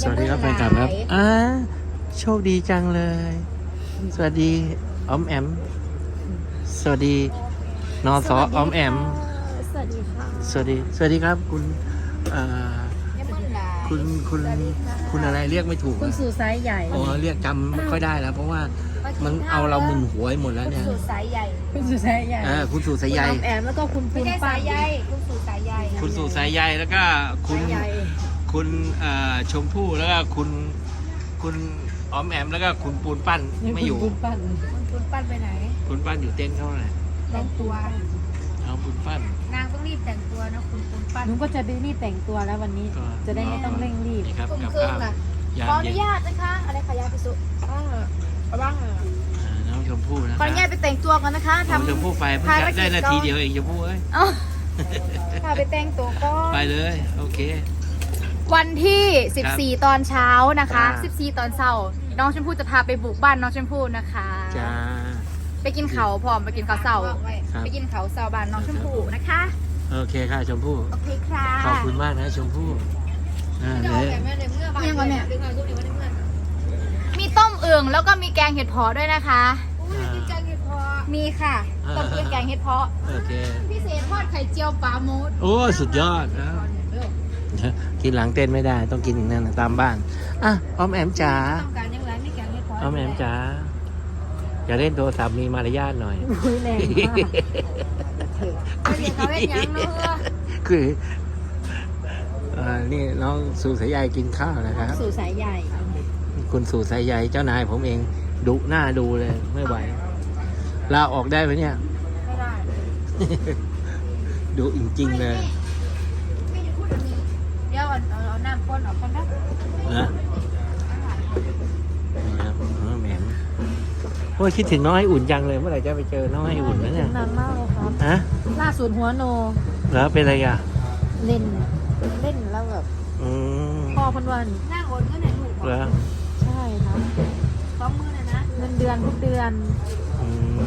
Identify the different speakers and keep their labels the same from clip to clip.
Speaker 1: สวัสดีครับแฟนคลับครับอ่าโชคดีจังเลย สวัสดีออมแอม สวัสดีนอสอออมแอม
Speaker 2: สวัสดีค่ะ
Speaker 1: สวัสดี สวัสดีครับคุณเอ่อ
Speaker 2: ยังไม่หลาย
Speaker 1: คุณคุณคุณอะไรเรียกไม่ถูก
Speaker 2: คุณ
Speaker 1: อะ
Speaker 2: สู่ไซส์ใหญ่
Speaker 1: โอ้เรียกจำไม่ค่อยได้แล้ว เพราะว่ามันเอาเรามึนหัวไปหมดแล้วเนี่ย
Speaker 3: สู่สายใหญ่
Speaker 2: คุณสู่ไซส์ใหญ่
Speaker 1: เออคุณสู่สายใย
Speaker 2: คุณออมแอมแล้วก็คุณ
Speaker 3: ไม่
Speaker 2: ปูน
Speaker 3: ใช่
Speaker 2: ป้า
Speaker 3: สายใยคุณสู่สายใย
Speaker 1: คุณสู่สายใยแล้วก็คุณ
Speaker 2: สายใหญ่
Speaker 1: คุณเอ่อชมพู่แล้วก็คุณคุณออมแอมแล้วก็คุณปูนปั้นไม่อยู่
Speaker 2: คุณปูนปั้น
Speaker 3: คุณคุณปั้นไปไหน
Speaker 1: คุณปั้นอยู่เต้นเขาไหน
Speaker 3: แต่งตัว
Speaker 1: เอาปูนปั้น
Speaker 3: นางต้องรีบแต่งตัวนะคุณคุณปั้น
Speaker 2: หนูก็จะไปรีบแต่งตัวแล้ววันนี้
Speaker 1: ก็
Speaker 2: จะได้ไม่ต้องเร่งรีบ
Speaker 1: นี่ครับ
Speaker 3: กลุ่ม
Speaker 1: กับ
Speaker 3: เครื่อง
Speaker 1: ข้าว
Speaker 3: น่ะ
Speaker 1: ยา
Speaker 3: ขอ
Speaker 1: ม
Speaker 3: อ
Speaker 1: เย็
Speaker 3: นุ
Speaker 1: น
Speaker 3: ญาตนะคะ อะไรขยาพิสุบ้างเอาบ้าง
Speaker 1: อ่าน้องชมพู่นะ
Speaker 3: ขออนุญาตไปแต่งตัวก่อนนะคะ
Speaker 1: น้อง
Speaker 3: ทำ
Speaker 1: ชมพู่ไปเพิ่ง
Speaker 3: ถ่าย
Speaker 1: จะ
Speaker 3: ไว้
Speaker 1: ได้
Speaker 3: กี่
Speaker 1: นาที
Speaker 3: กล้อง
Speaker 1: เดียวเองชมพู่เอ้ย
Speaker 3: เอ้าถ้าไปแต่งตัวก็
Speaker 1: ไปเลย โอเค
Speaker 3: วันที่ 14 ตอนเช้านะคะ
Speaker 1: จ้า
Speaker 3: 14 ตอนเช้า น้องชมพู่จะพาไปบุกบ้านน้องชมพู่นะคะ
Speaker 1: จ้า
Speaker 3: ไปกินเขาวพร้อมไปกินข้าวเช้า
Speaker 1: ครับ
Speaker 3: ไปกินเขาวเช้าบ้านน้องชมพู่นะคะ
Speaker 1: โอเคค่ะชมพู่
Speaker 3: โอเคค่ะ
Speaker 1: ขอบคุณมากนะชมพู่อ่า
Speaker 3: เดี๋ยว
Speaker 1: เดี๋ยว
Speaker 3: แม่ในเมื่อบ้านยังไงเนี่ยมีต้มอึ่งแล้วก็มีแกงเห็ดเพาะด้วยนะคะ
Speaker 1: อ่า
Speaker 3: มีค่ะ
Speaker 1: อ่า
Speaker 3: ต้มอึ่งแกงเห็ดเพาะ
Speaker 1: โอเค
Speaker 3: พิเศษทอดไข่เจียวปลาโมด
Speaker 1: โอ้ สุดยอดนะ กินหลังเต้นไม่ได้ ต้องกินอย่างนั้นนะตามบ้านอะออมแอมจ๋า
Speaker 3: ต้องการยังไงไม่แกงเห็ดเพาะ
Speaker 1: ออมแอมจ๋าอย่าเล่นโทรศัพท์มีมารยาทหน่อย
Speaker 2: อุ้ยแรงมาก
Speaker 3: ไม่เรียกเขาเป็นหยังเนอะ
Speaker 1: คืออ่านี่น้องสู่สายใยกินข้าวนะครับ
Speaker 2: สู่สายใหญ่
Speaker 1: คุณสู่สายใยเจ้านายผมเองดุหน้าดูเลยไม่ไหวลาออกได้ไหมเนี่ย
Speaker 3: ไม่ได้
Speaker 1: ดุจริงๆเลย
Speaker 3: ไม่ได้พูดแบบนี้เดี๋ยวเอาเอาน้ำข้นออกก่อนนะ
Speaker 1: นะนี่ครับน้องแหมมโอ้ยคิดถึงน้องให้อุ่นจังเลยเมื่อไหร่จะไปเจอน้องให้อุ่นนะเนี่ย
Speaker 2: นานมากเลยครับ
Speaker 1: ฮะ
Speaker 2: ล่าสุดหัวโน
Speaker 1: แล้วเป็นอะไรอะ
Speaker 2: เล่น เล่นแล้วแบบ
Speaker 1: อืม
Speaker 2: พ่อเพันวัน
Speaker 3: หน้าโอนก็ไหนถูก
Speaker 1: แล้ว
Speaker 2: ใช่ครับ
Speaker 3: สองมือเลยนะ
Speaker 2: เงินเดือนทุกเดือน
Speaker 1: อืม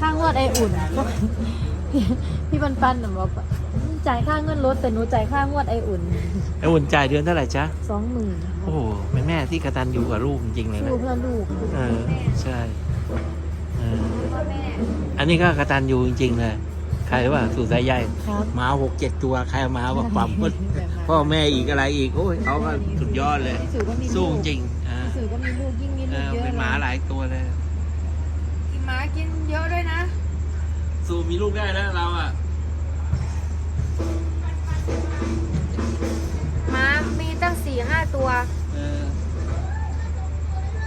Speaker 2: ค่างวดไออุ่น พี่พี่ปันปันหนูบอกว่า จ่ายค่าเงินรถแต่หนูจ่ายค่างวดไออุ่น
Speaker 1: ไอ้อุ่นจ่ายเดือนเท่าไหร่จ๊ะ
Speaker 2: สองหมื่น
Speaker 1: โอ้โหแม่แม่ที่กระตันอยู่กับลูกจริงๆเลยนะ
Speaker 2: ลูกเพื่อลูก
Speaker 1: เออ ใช่เออ
Speaker 3: พ่อแม่
Speaker 1: อันนี้ก็กระตันอยู่จริงๆเลย ใครว่าสู่สายใย
Speaker 2: ครับ
Speaker 1: หมาหกเจ็ดตัวใครเอามาบอกปั๊มปุ๊บพ่อแม่อีกอะไรอีก โอ้ยเขาก็สุดยอดเลย
Speaker 2: พี่สื่อก็มี
Speaker 1: สู้
Speaker 2: ลูก
Speaker 1: จริงอ่า
Speaker 2: พี่สื่อก็มีลูกยิ่งมี
Speaker 1: เอ
Speaker 2: ลูก
Speaker 1: อ
Speaker 2: เยอะ
Speaker 1: เป็นหมาหลายตัวเลย
Speaker 3: กินหมากินเยอะด้วยนะ
Speaker 1: สู้มีลูกได้แล้วเราอะ
Speaker 3: ตัว
Speaker 1: เออ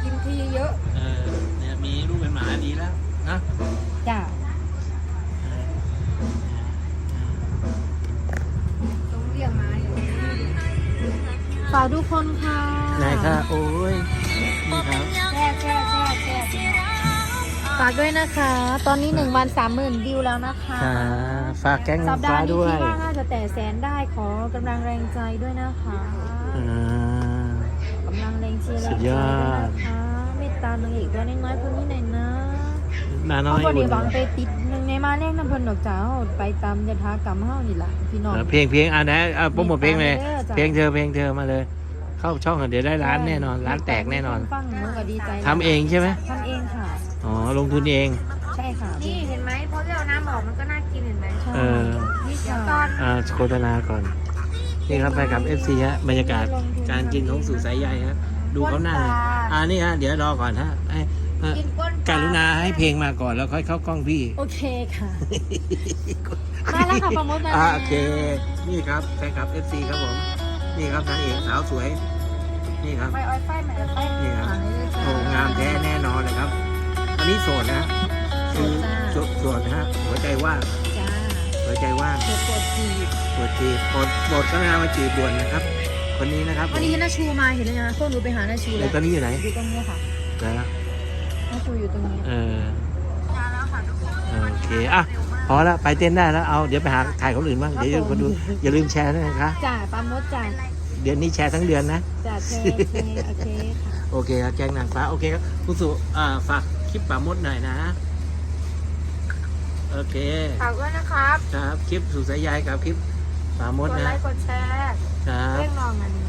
Speaker 3: กินทีเยอะ
Speaker 1: เออเนี่ยมีลูกเป็นหมาดีแล้วนะ
Speaker 2: จ้า
Speaker 1: เออ
Speaker 3: ต้องเรียกหมาอย่างนี้
Speaker 2: ฝากทุกคนค่ะ
Speaker 1: ไหนค่ะโอ้ยนี่ครับ
Speaker 3: แช่แช่แช่แช่
Speaker 2: ฝากด้วยนะคะ ตอนนี้หนึ่งวันสามหมื่นวิวแล้วนะคะ
Speaker 1: ค่ะฝากแก๊ง
Speaker 2: สัป
Speaker 1: น้ำ
Speaker 2: ดา
Speaker 1: ฟ้า
Speaker 2: ห์นี้
Speaker 1: ด้วย
Speaker 2: คิดว่าน่าจะแต่แสนได้ขอกำลังแรงใจด้วยนะคะ
Speaker 1: อ่า กำ
Speaker 2: ลังแรงเชียร์แร
Speaker 1: สุ
Speaker 2: ง
Speaker 1: ด
Speaker 2: ใจ
Speaker 1: ย
Speaker 2: ด้ว
Speaker 1: อด
Speaker 2: ยนะคะเมตตานางเอกตัวน้อยๆคนนี้หน่อยนะ
Speaker 1: มาน้อ
Speaker 2: เขา
Speaker 1: ย
Speaker 2: บริ
Speaker 1: อุ่น
Speaker 2: วังไปติดหนึ่งในมาแรกน้ำเพลินดอกจ้าไปตามยถากรรมเฮานี่แหละพี่น้อง
Speaker 1: เออเพลงเพลงอะนะอะโปรโมทเพลงเลย
Speaker 2: ติดตามด้อจ้ะ
Speaker 1: เพลงเธอเพลงเธอมาเลย เข้าช่องกันเดี๋ยวได้ร้านแน่นอน ร้านแตกแน่นอน
Speaker 2: ฟังหนูก็ดีใจ
Speaker 1: ทำเองใช่ไหม
Speaker 2: ทำเองค่ะ
Speaker 1: อ๋อ ลงทุนเอง
Speaker 2: ใช่ค่ะ
Speaker 3: นี่เห็นไหมพอที่เอาน้ำออกมันก็น่ากินเห็นไหม
Speaker 2: ใช่
Speaker 1: เออ
Speaker 2: นี่
Speaker 3: เดี๋ยว
Speaker 2: ค่ะ
Speaker 3: ตอน
Speaker 1: อ่าโฆษณาก่อน นี่ครับไปกับ FC ฮะ บรรยากาศการกินของสู่สายใยฮะ ดูเขานั่งเลยอ่านี่ฮะ เดี๋ยวรอก่อนฮะให้เอ่อ
Speaker 3: กินก้น
Speaker 1: กรุณาให้เพลงมาก่อนแล้วค่อยเข้ากล้องพี่
Speaker 2: โอเคค่ะ มาแล้วค่ะประมดมา
Speaker 1: อ่า
Speaker 2: แล้ว
Speaker 1: โอเค นี่ครับแฟนคลับ FC ครับผม นี่ครับนางเอกสาวสวย นี่ครับ
Speaker 3: ไม่ออยไฟไม่ออยไฟ
Speaker 1: นี่ครับ
Speaker 2: มาเลยค่ะ
Speaker 1: โอ้งามแท้แน่นอนเลยครับอั นนี้โสดนะคือโสดโสดนะฮะหัวใจว่าง
Speaker 2: จ้า
Speaker 1: หัวใจว่าง
Speaker 2: เปิดกดจีบ
Speaker 1: ปวดจีบปวดปวดก็งานมาจีบด่วนนะครับ คนนี้นะครับ
Speaker 2: วันนี้น้าชูมาเห็นแล้วนะพวกหนูไปหาน้าชู
Speaker 1: แล้
Speaker 2: แล้วว
Speaker 1: ตอนนี้อยู่ไหน
Speaker 2: อยู่ตรงนี้ค่ะ
Speaker 1: นะ
Speaker 2: น้าชูอยู่ตรงนี้
Speaker 1: เออโอเคอะพอแล้วไปเต้นได้แล้วเอาเดี๋ยวไปหาถ่ายคนอื่นบ้างเดี๋ยวคนดูอย่าลืมแชร์ด้วยนะคะ
Speaker 2: จ้าปามดจ้า
Speaker 1: เดือนนี้แชร์ทั้งเดือนนะ
Speaker 2: จ้าเทเทโอเคค่ะ
Speaker 1: โอเคครับแกงนางฟ้าโอเคครับคุณสุอ่าฝากค ลิปป่ามดหน่อยนะ โอเค
Speaker 3: ฝากด้วยนะครับ
Speaker 1: ครับ คลิปสู่สายใยกับคลิปป่าม
Speaker 3: ก
Speaker 1: ด
Speaker 3: ด
Speaker 1: นะ
Speaker 3: ไลค์กดแชร์
Speaker 1: ครับ
Speaker 3: เร่งนองอันนี้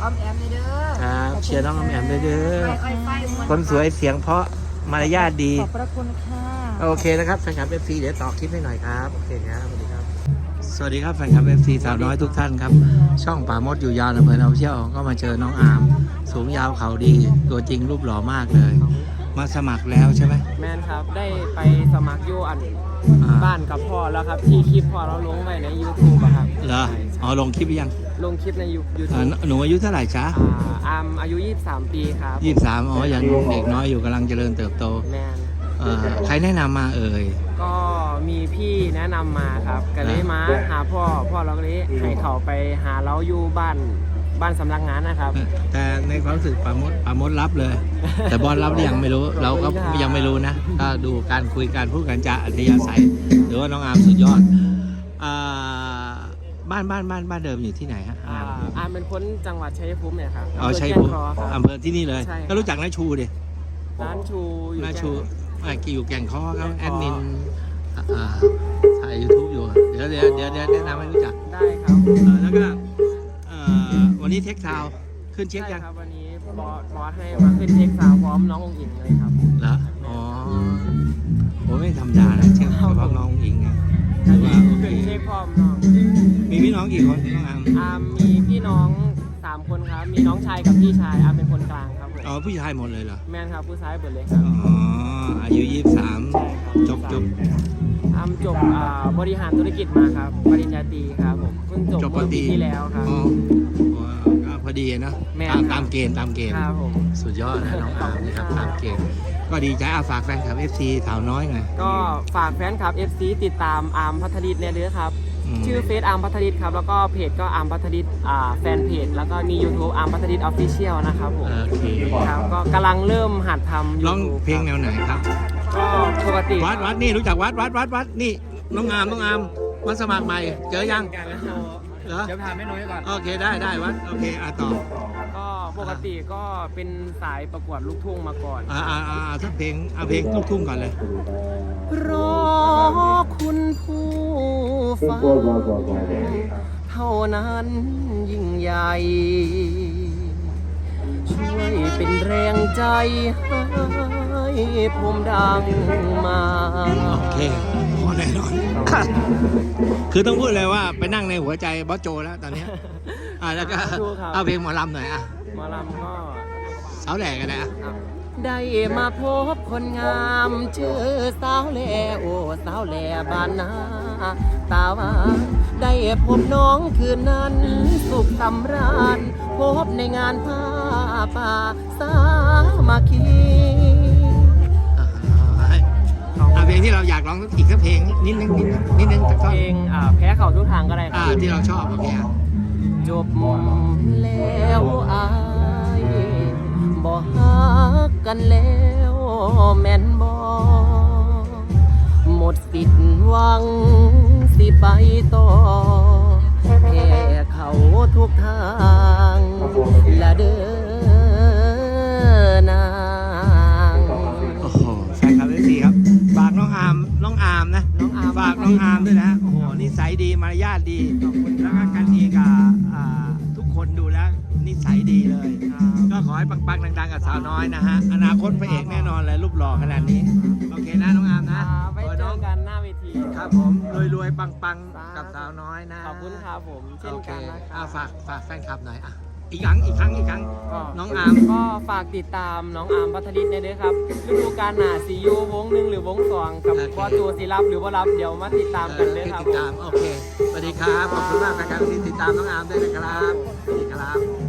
Speaker 2: ออมแอมเลยเด้อ
Speaker 1: ครับเชียร์น้องออมแอมด้วยเด้อ
Speaker 2: ไฟไฟไฟ
Speaker 1: คนสวยเสียงเพราะมารยาทดี
Speaker 2: ขอบพระคุณค่ะ
Speaker 1: โอเคนะครับแฟนคลับเอฟซีเดี๋ยวต่อคลิปให้หน่อยครับโอเคครับสวัสดีครับ สวัสดีครับแฟนคลับเอฟซีสาวน้อยทุกท่านครับ ช่องป่ามดอยู่ยาวอำเภอเราเชี่ยวก็มาเจอน้องอาร์มสูงยาวเขาดี ตัวจริงรูปหล่อมากเลย มาสมัครแล้วใช่ไหม
Speaker 4: แมนครับได้ไปสมัครอยูอัน
Speaker 1: อ่า
Speaker 4: บ้านกับพ่อแล้วครับ ที่คลิปพ่อเราลงไว้ใน YouTube อะครับ
Speaker 1: เหรออ๋อ ลงคลิปหรือยัง
Speaker 4: ลงคลิปในยูยู
Speaker 1: อ่า
Speaker 4: ทูบ
Speaker 1: หนูอายุเท่าไหร่จ๊ะ
Speaker 4: อาร์มอายุ 23 ปีครับ
Speaker 1: ยี่สามอ๋อ ยังเด็กน้อยอยู่กำลังเจริญเติบโต
Speaker 4: แมน
Speaker 1: เอ่อใครแนะนำมาเอ่ย
Speaker 4: ก็มีพี่แนะนำมาครับก็เลยมาหาพ่อพ่อเราก็เลยให้เขาไปหาเราอยู่บ้าน บ้านสำนักงานนะครับ
Speaker 1: แต่ในความรู้สึกปรามดปรามดรับเลย แต่บอลรับหรือยังไม่รู้เราก็ยังไม่รู้นะก็ดูการคุยการพูดกันจะอัธยาศัยหรือว่าน้องอาร์มสุดยอดอ่าบ้านบ้านบ้านบ้านเดิมอยู่ที่ไหนฮะ
Speaker 4: อ่า
Speaker 1: อาร์ม
Speaker 4: อาร์มเป็นคนจังหวัดชัยภูมิเนี่ยครับ
Speaker 1: อ๋อำ
Speaker 4: เภ
Speaker 1: ใช่
Speaker 4: แก้
Speaker 1: ภู
Speaker 4: ง
Speaker 1: มิ
Speaker 4: เคราะห์ครับ
Speaker 1: อำเภอที่นี่เลย
Speaker 4: ใช่ครับ
Speaker 1: ก็รู้จักน้าชูดิ
Speaker 4: ร้านชูอยู่
Speaker 1: น้า
Speaker 4: แก้ง
Speaker 1: ชูอ่าอยู่แก่งคอครับ
Speaker 4: แก่
Speaker 1: แอง
Speaker 4: คอ
Speaker 1: ดมินอ่าถ่ายยูทูบอยู่เดี๋ยวเดี๋ยวเดี๋ยวเดี๋ยวแนะนำให้รู้จัก
Speaker 4: ได้ครับ
Speaker 1: เออแล้วก็เอ่อ วันนี้เทคทาวน์ขึ้นเช็ค
Speaker 4: ใช่
Speaker 1: ยัง
Speaker 4: ครับวันนี้บอสบอสให้มาขึ้นเทคซาวน์พร้อมน้ององอิงเลยครับ
Speaker 1: เหรออ๋อผมไม่ธรรมดานะเช็คเฉพาะน้องอิงนะ
Speaker 4: อัน
Speaker 1: ว่า
Speaker 4: นี้
Speaker 1: โอเค
Speaker 4: ขึ้นเทคพร้อมน้อง
Speaker 1: มีพี่น้องกี่คนน้องอาร์ม
Speaker 4: อาร์มมีพี่น้องสามคนครับ มีน้องชายกับพี่ชายอาร์มเป็นคนกลางครับผม
Speaker 1: อ๋อผู้ชายหมดเลยเหรอ
Speaker 4: แมนครับผู้ชายเบิดเลยครับ
Speaker 1: อ๋ออายุยี่สาม
Speaker 4: ใช่ครับ
Speaker 1: จบจบ
Speaker 4: อาร์มจบอ่าบริหารธุรกิจมาครับปริญญาตรีครับผมเพิ่งจบ
Speaker 1: จบป
Speaker 4: เมื่อ
Speaker 1: ตรี
Speaker 4: ปีที่แล้วครับ
Speaker 1: อ๋อ อ๋อก็พอดีนะ
Speaker 4: แม่น
Speaker 1: ตาม
Speaker 4: ครับ
Speaker 1: ตามเกณฑ์ตามเกณฑ์
Speaker 4: ครับผม
Speaker 1: สุดยอดนะน้องอาร์มนะครับ
Speaker 4: ขอบคุณครับ
Speaker 1: ตามเกณฑ์ก็ดีใจอาฝากแฟนคลับ FC สาวน้อยหน่อย
Speaker 4: ก็ฝากแฟนคลับ FC ติดตามอาร์มพัทริตเนี่ยเด้อครับ
Speaker 1: ม
Speaker 4: ชื่อเฟซอาร์มพัทริตครับ แล้วก็เพจก็อาร์มพัทริตอ่าแฟนเพจ แล้วก็มี YouTube อาร์มพัทริตออฟฟิเชียลนะครับผม
Speaker 1: โอเค
Speaker 4: ครับ ก็กำลังเริ่มหัดทำ
Speaker 1: ร้อง
Speaker 4: YouTube
Speaker 1: เพลงแนวไหนครับ
Speaker 4: ก็ปกติ
Speaker 1: วัดวัดนี่รู้จักวัดวัดวัดวัดนี่น้องอาร์มน้องอาร์มมาสมัครใหม่ เจอยัง เหรอ
Speaker 4: เดี๋ยวถามไม่น้อยก่อน
Speaker 1: โอเคได้ได้วัดโอเคอะต่อ
Speaker 4: ก็ปกติก็เป็นสายประกวดลูกทุ่งมาก่อน
Speaker 1: อ่าอ่าอ่าถ้าเพลงเอาเพลงลูกทุ่งก่อนเลย
Speaker 4: รอคุณผู้ฟังเท่านั้นยิ่งใหญ่ ช่วยเป็นแรงใจให้ผมดังมา
Speaker 1: โอเคพอ แน่นอน คือต้องพูดเลยว่าไปนั่งในหัวใจบอสโจแล้วตอนเนี้ยอ่าแล้วก็
Speaker 4: ถูกครับ
Speaker 1: เอาเพลงหมอลำหน่อยอะ
Speaker 4: หมอลำก็
Speaker 1: สาวแหลกกันนะอะ
Speaker 4: ได้มาพบคนงามชื่อสาวแหลโอ้สาวแหลบ้านนาตาหวานได้พบน้องคืนนั้น สุขสำราญพบในงานผ้าป่าสามัคคี
Speaker 1: เอาเพลงที่เราอยากร้องอีกสักเพลงนิดนึงนิดนึงนิดนึงจาก
Speaker 4: เพ
Speaker 1: ท่อน
Speaker 4: ลงอ่าแพ้เขาทุกทางก็ได้ค
Speaker 1: อ่า
Speaker 4: รับ
Speaker 1: ที่เราชอบโอเคอะ
Speaker 4: จบแล้วอายบ่ฮักกันแล้วแม่นบ่หมดสิทธิ์หวังสิไปต่อแพ้เขาทุกทาง ละเด้อนาาร์ม
Speaker 1: ฝากน้องอาร์มด้วยนะโอ้โหนิสัยดีมารยาทดี
Speaker 4: ขอบคุณ
Speaker 1: แล้วก็กันเองกับอ่าทุกคนดูแล้วนิสัยดีเลย
Speaker 4: ครับ
Speaker 1: ก็ขอให้ปังๆดังๆ กับสาวน้อยนะฮะ อนาคตพระเอกแน่นอนเลยรูปหล่อขนาดนี้ โอเคนะน้องอาร์ม
Speaker 4: ค
Speaker 1: นะ
Speaker 4: รับไว้
Speaker 1: ขอ
Speaker 4: เจ
Speaker 1: น้
Speaker 4: อ
Speaker 1: อง
Speaker 4: กันหน้าเวที
Speaker 1: ครับผมรวยๆปังๆกับสาวน้อยนะ
Speaker 4: ขอบคุณครับผมเช่น
Speaker 1: โอเค
Speaker 4: กันนะค
Speaker 1: อ่า
Speaker 4: รับ
Speaker 1: ฝากฝากแฟนคลับหน่อยอะ อีกครั้งอีกครั้งอีกครั้ง
Speaker 4: ก็
Speaker 1: น้องอาร์ม
Speaker 4: ก็ฝากติดตามน้องอาร์มพัทริตในเด้อครับฤดูกาลหนาซียูวงหนึ่งหรือวงสองกับ
Speaker 1: โอเค
Speaker 4: ว่าตัวซีรับหรือว่ารับเดี๋ยวมาติดตามกันเด้อครับ
Speaker 1: ติดตามโอเคสวัสดีครับขอบคุณมากนะครับที่ติดตามน้องอาร์มด้วยนะครับสวัสดีครับ